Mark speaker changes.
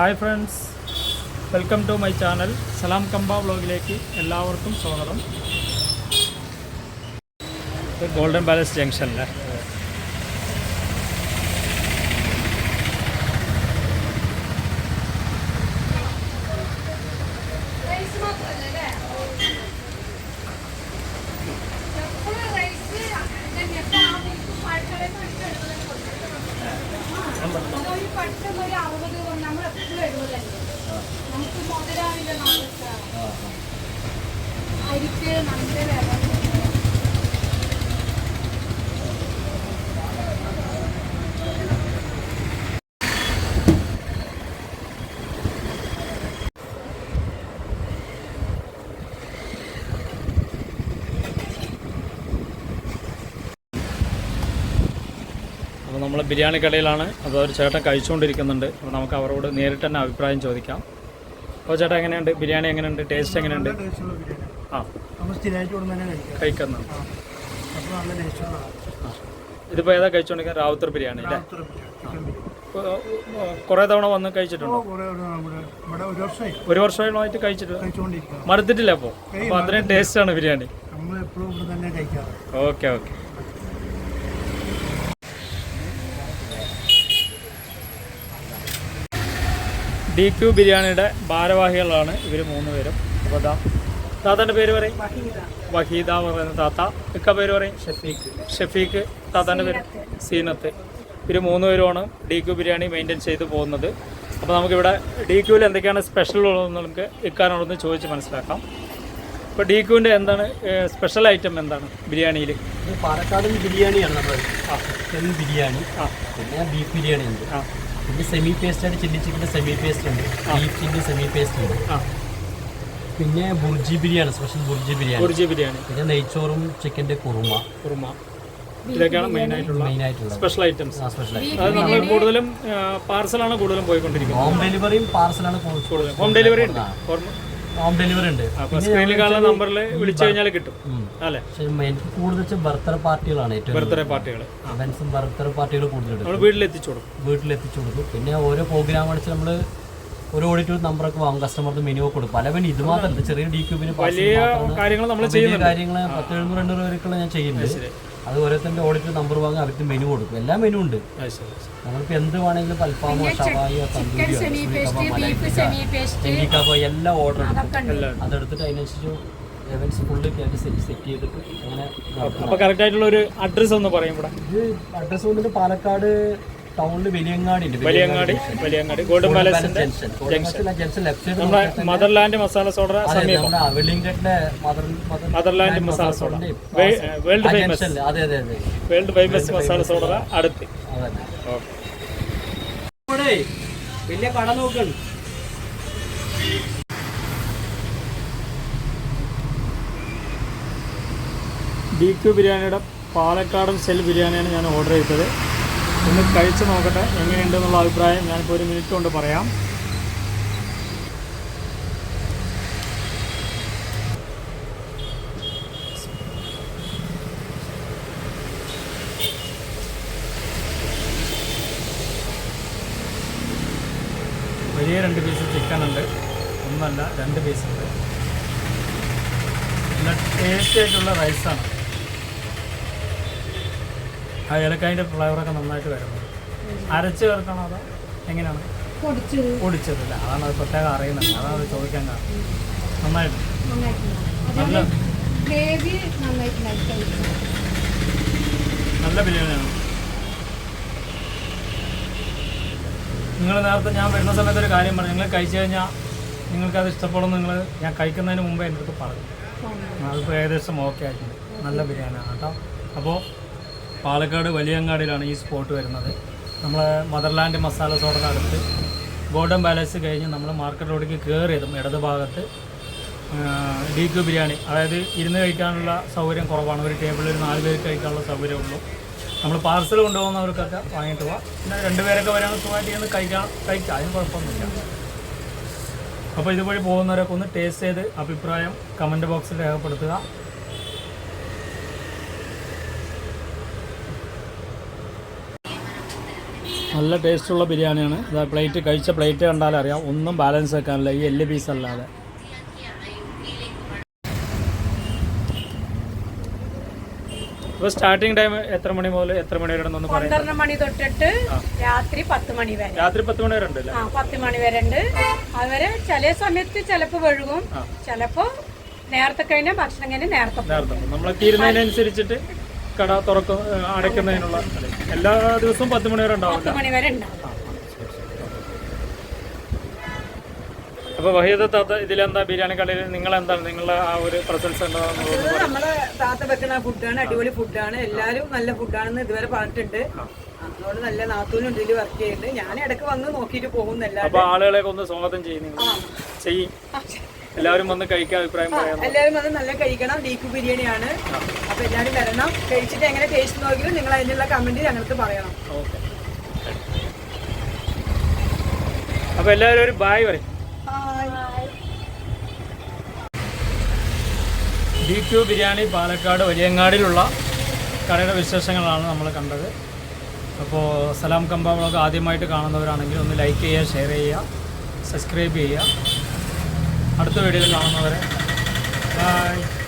Speaker 1: Hi friends. Welcome to my channel. സലാം കമ്പ വ്ളോഗിലേക്ക് എല്ലാവർക്കും സ്വാഗതം. ഗോൾഡൻ പാലസ് ജംഗ്ഷനിലെ
Speaker 2: ഒരു അറുപത് നമുക്ക് മുതലാവില്ല നാളെ അരിക്ക് നല്ല വില
Speaker 1: അപ്പോൾ നമ്മൾ ബിരിയാണി കടയിലാണ്. അപ്പോൾ ഒരു ചേട്ടൻ കഴിച്ചുകൊണ്ടിരിക്കുന്നുണ്ട്. അപ്പോൾ നമുക്ക് അവരോട് നേരിട്ട് തന്നെ അഭിപ്രായം ചോദിക്കാം. അപ്പോൾ ചേട്ടാ എങ്ങനെയുണ്ട്? ബിരിയാണി എങ്ങനെയുണ്ട്? ടേസ്റ്റ് എങ്ങനെയുണ്ട്? ആ. കഴിക്കുന്നുണ്ട് ഇതിപ്പോൾ ഏതാ കഴിച്ചുകൊണ്ടിരിക്കുന്നത്? റാവുത്തർ ബിരിയാണി അല്ലേ? കുറേ തവണ വന്ന് കഴിച്ചിട്ടുണ്ട്?
Speaker 3: ഒരു
Speaker 1: വർഷമായിട്ട് കഴിച്ചിട്ട്
Speaker 3: മറുത്തിട്ടില്ല
Speaker 1: മടുത്തിട്ടില്ല അപ്പോൾ അപ്പോൾ അത്രയും ടേസ്റ്റാണ് biryani. Okay okay. D Q ബിരിയാണിയുടെ ഭാരവാഹികളാണ് ഇവർ മൂന്ന് പേരും അപ്പോൾ ദാ താത്താന്റെ പേര് പറയും. വഹീദ എന്ന് പറയുന്ന താത്ത. ഇക്ക പേര് പറയും. ഷഫീഖ്. ഷഫീഖ് താത്താന്റെ പേര് സീനത്ത്. ഇവർ മൂന്ന് പേരുമാണ് ഡി ക്യു ബിരിയാണി മെയിന്റെയിൻ ചെയ്ത് പോകുന്നത്. അപ്പോൾ നമുക്കിവിടെ ഡി ക്യുവിൽ എന്തൊക്കെയാണ് സ്പെഷ്യൽ ഉള്ളതെന്ന് നമുക്ക് ഇക്കാനോടൊന്ന് ചോദിച്ച് മനസ്സിലാക്കാം. ഇപ്പോൾ ഡി ക്യുവിന്റെ എന്താണ് സ്പെഷ്യൽ ഐറ്റം എന്താണ് ബിരിയാണിയിൽ
Speaker 4: പാലക്കാടൻ ബിരിയാണിയാണ് നമ്മൾ ബിരിയാണി
Speaker 1: ആ.
Speaker 4: പിന്നെ ബീഫ് ബിരിയാണി ഉണ്ട്.
Speaker 1: ആ.
Speaker 4: പിന്നെ സെമി പേസ്റ്റ് ആണ് ചില്ലി ചിക്കന്റെ സെമി പേസ്റ്റ് ഉണ്ട് ബീഫ് ചില്ലി സെമി പേസ്റ്റ് ഉണ്ട്. പിന്നെ ബുർജി ബിരിയാണി സ്പെഷ്യൽ ബുർജി ബിരിയാണി.
Speaker 1: ബുർജി ബിരിയാണി.
Speaker 4: പിന്നെ നെയ്ച്ചോറും ചിക്കന്റെ കുറുമ.
Speaker 1: കുറുമ. ഇതൊക്കെയാണ് മെയിൻ ആയിട്ടുള്ള.
Speaker 4: മെയിൻ ആയിട്ടുള്ളത്
Speaker 1: സ്പെഷ്യൽ ഐറ്റംസ്
Speaker 4: സ്പെഷ്യൽ
Speaker 1: അതായത് നമ്മൾ കൂടുതലും പാർസലാണ് കൂടുതലും പോയിക്കൊണ്ടിരിക്കുന്നത്.
Speaker 4: ഹോം ഡെലിവറിയും പാർസലാണ്
Speaker 1: കൂടുതലും. ഹോം ഡെലിവറി ഉണ്ട്.
Speaker 4: ഹോം ഡെലിവറി ഉണ്ട്.
Speaker 1: സ്ക്രീനിൽ കാണുന്ന നമ്പറിൽ വിളിച്ചു കഴിഞ്ഞാൽ കിട്ടും. അല്ലേ?
Speaker 4: എനിക്ക് കൂടുതൽ ബർത്ത്ഡേ പാർട്ടികളാണ് ഏറ്റവും
Speaker 1: ബർത്ത്ഡേ പാർട്ടികൾ
Speaker 4: ബർത്ത്ഡേ പാർട്ടികൾ കൂടുതലുണ്ട്
Speaker 1: നമ്മൾ വീട്ടിൽ എത്തിച്ചു കൊടുക്കും.
Speaker 4: വീട്ടിലെത്തിച്ചു കൊടുക്കും. പിന്നെ ഓരോ പ്രോഗ്രാം അടിച്ച് നമ്മൾ ഒരു ഓഡിറ്റോറിയം നമ്പറൊക്കെ വാങ്ങും. കസ്റ്റമർക്ക് മെനു കൊടുക്കും. പല പിന്നെ ഇത് മാത്രമല്ല ചെറിയ ഡി ക്യൂബിന്
Speaker 1: കാര്യങ്ങൾ നമ്മൾ
Speaker 4: കാര്യങ്ങൾ പത്ത് എഴുന്നൂറ് എണ്ണൂറ് പേരൊക്കെ ഞാൻ ചെയ്യുന്നുണ്ട്. അത് ഓരോരുത്തരുടെ ഓഡിറ്റർ നമ്പർ വാങ്ങി അവർക്ക് മെനു കൊടുക്കും. എല്ലാ മെനു ഉണ്ട്.
Speaker 1: നമ്മളിപ്പോ
Speaker 4: നമ്മളിപ്പോൾ എന്ത് വേണമെങ്കിലും അൽഫാമോ ഷവായോ തന്തൂരിയോ എല്ലാം ഓർഡർ എടുക്കും അതെടുത്തിട്ട് അതിനനുസരിച്ച് ഫുള്ള് കയറ്റി സെറ്റ് സെറ്റ് ചെയ്തിട്ട് അങ്ങനെ.
Speaker 1: അപ്പോൾ കറക്റ്റ് ആയിട്ടുള്ള ഒരു അഡ്രസ്സ് ഒന്ന് പറയും ഇവിടെ.
Speaker 4: ഇത് അഡ്രസ്സ് വന്നിട്ട് പാലക്കാട് ടൗണിൽ വലിയങ്ങാടി.
Speaker 1: വലിയങ്ങാടി വലിയങ്ങാടി. ഗോൾഡൻ പാലസിന്റെ
Speaker 4: ജംഗ്ഷൻ ജംഗ്ഷൻ. ലെഫ്റ്റ് സൈഡ്
Speaker 1: നമ്മുടെ മദർലാൻഡ് മസാല സോഡ സമീപം.
Speaker 4: Mother
Speaker 1: motherland masala soda. World famous.
Speaker 4: അതെ അതെ അതെ.
Speaker 1: വേൾഡ് ഫേമസ് മസാല സോഡ അടുത്ത്.
Speaker 4: ഇവിടെ വലിയ കട നോക്കണം
Speaker 1: ബി ക്യു ബിരിയാണിയുടെ പാലക്കാടൻ സെൽ ബിരിയാണിയാണ് ഞാൻ ഓർഡർ ചെയ്തത്. ഒന്ന് കഴിച്ച് നോക്കട്ടെ എങ്ങനെയുണ്ടെന്നുള്ള അഭിപ്രായം ഞാനിപ്പോൾ ഒരു മിനിറ്റ് കൊണ്ട് പറയാം. വലിയ രണ്ട് പീസ് ചിക്കൻ ഉണ്ട് ഒന്നല്ല രണ്ട് പീസ് ഉണ്ട്. നല്ല ടേസ്റ്റി ആയിട്ടുള്ള റൈസാണ് ആ ഏലക്കായന്റെ ഫ്ലേവറൊക്കെ നന്നായിട്ട് വരുന്നത് അരച്ച് ചേർക്കണോ അതോ എങ്ങനെയാണ്?
Speaker 2: പൊടിച്ചത്.
Speaker 1: പൊടിച്ചതല്ല. അതാണ് അത് പ്രത്യേകം അറിയുന്നത്. അതാണ് അത് ചോദിക്കാൻ കാരണം. നന്നായിട്ട്. നല്ല നല്ല ബിരിയാണിയാണ്. നിങ്ങൾ നേരത്തെ ഞാൻ വരുന്ന സമയത്ത് ഒരു കാര്യം പറഞ്ഞു. നിങ്ങൾ കഴിച്ചു കഴിഞ്ഞാൽ നിങ്ങൾക്കത് ഇഷ്ടപ്പെടുന്നു നിങ്ങൾ ഞാൻ കഴിക്കുന്നതിന് മുമ്പേ എന്റെ അടുത്ത് പറഞ്ഞു. അതിപ്പോൾ ഏകദേശം ഓക്കെ ആയിട്ടുണ്ട്. നല്ല ബിരിയാണിയാണ് കേട്ടോ. അപ്പോൾ പാലക്കാട് വലിയങ്ങാടിയിലാണ് ഈ സ്പോട്ട് വരുന്നത്. നമ്മൾ മദർലാൻഡ് മസാല സോഡയുടെ അടുത്ത് ഗോൾഡൻ പാലസ് കഴിഞ്ഞ് നമ്മൾ മാർക്കറ്റ് റോഡിലേക്ക് കയറിയതും ഇടത് ഭാഗത്ത്. ഡി ക്യു ബിരിയാണി അതായത് ഇരുന്ന് കഴിക്കാനുള്ള സൗകര്യം കുറവാണ്. ഒരു ടേബിളിൽ നാല് പേർക്ക് കഴിക്കാനുള്ള സൗകര്യമുള്ളൂ നമ്മൾ പാർസൽ കൊണ്ടുപോകുന്നവർക്കൊക്കെ വാങ്ങിയിട്ട് പോവാം. പിന്നെ രണ്ടുപേരൊക്കെ വരാൻ സുഖമായിട്ട് ഇരുന്ന് കഴിക്കാം കഴിക്കാം. അതിന് കുഴപ്പമൊന്നുമില്ല. അപ്പോൾ ഇതുവഴി പോകുന്നവരൊക്കെ ഒന്ന് ടേസ്റ്റ് ചെയ്ത് അഭിപ്രായം കമന്റ് ബോക്സിൽ രേഖപ്പെടുത്തുക. നല്ല ടേസ്റ്റുള്ള ബിരിയാണിയാണ്. ഇതാ പ്ലേറ്റ് കഴിച്ച പ്ലേറ്റ് കണ്ടാലറിയാം ഒന്നും ബാലൻസ് വെക്കാനില്ല. ഈ എല്ല് പീസ് അല്ലാതെ. ഇപ്പോൾ സ്റ്റാർട്ടിങ് ടൈം എത്ര മണി മുതൽ എത്ര മണി വരെ ഉണ്ടെന്ന്
Speaker 2: പന്ത്രണ്ട് മണി തൊട്ടിട്ട് രാത്രി പത്ത് മണി വരെ.
Speaker 1: രാത്രി പത്ത് മണി വരെ ഉണ്ട്
Speaker 2: ആ പത്ത് മണി വരെ ഉണ്ട്. അതുവരെ ചില സമയത്ത് ചിലപ്പോൾ വഴുകും. ചിലപ്പോൾ നേരത്തെ കഴിഞ്ഞാൽ ഭക്ഷണം കഴിഞ്ഞാൽ നേരത്തെ.
Speaker 1: നേരത്തെ നമ്മൾ തീരുന്നതിനനുസരിച്ചിട്ട് കട തുറക്കും അടയ്ക്കുന്നതിനുള്ള? എല്ലാ ദിവസവും പത്ത് മണി വരെ ഉണ്ടാവില്ല.
Speaker 2: പത്ത് മണി വരെ ഉണ്ടാവും
Speaker 1: അപ്പോൾ വഹീദ താത്ത ഇതിലെന്താ ബിരിയാണി കടയിൽ നിങ്ങൾ എന്താണ് നിങ്ങളുടെ ആ ഒരു പ്രസൻസ്
Speaker 5: ഇത് നമ്മളെ താത്ത വെക്കുന്ന ഫുഡാണ് അടിപൊളി ഫുഡാണ് എല്ലാരും നല്ല ഫുഡാണെന്ന് ഇതുവരെ പറഞ്ഞിട്ടുണ്ട്. അതുകൊണ്ട് നല്ല നാത്തൂനും ഇതിൽ വർക്ക് ചെയ്യുന്നുണ്ട്. ഞാൻ ഇടയ്ക്ക് വന്ന് നോക്കിയിട്ട് പോകുന്നല്ല
Speaker 1: അപ്പോൾ ആളുകളെയൊക്കെ ഒന്ന് സ്വാഗതം ചെയ്യും നിങ്ങൾ ചെയ്യും. എല്ലാവരും വന്ന് കഴിക്കാൻ അഭിപ്രായം പറയാം.
Speaker 5: എല്ലാവരും വന്ന് നല്ല കഴിക്കണം. ബീഫ് ബിരിയാണിയാണ്. എല്ലാവരും വരണം. കഴിച്ചിട്ട് എങ്ങനെ ടേസ്റ്റ് നോക്കിയാലും നിങ്ങൾ അതിനുള്ള കമന്റ് ഞങ്ങൾക്ക് പറയണം.
Speaker 1: ഓക്കെ. അപ്പോൾ എല്ലാവരും ഒരു ബായ് പറയും. ഡി ക്യു ബിരിയാണി പാലക്കാട് വലിയങ്ങാടിലുള്ള കടയുടെ വിശേഷങ്ങളാണ് നമ്മൾ കണ്ടത്. അപ്പോൾ സലാം കമ്പ വ്ളോഗ് ആദ്യമായിട്ട് കാണുന്നവരാണെങ്കിൽ ഒന്ന് ലൈക്ക് ചെയ്യുക ഷെയർ ചെയ്യുക സബ്സ്ക്രൈബ് ചെയ്യുക. അടുത്ത വീഡിയോയിൽ കാണുന്നവരെ ബൈ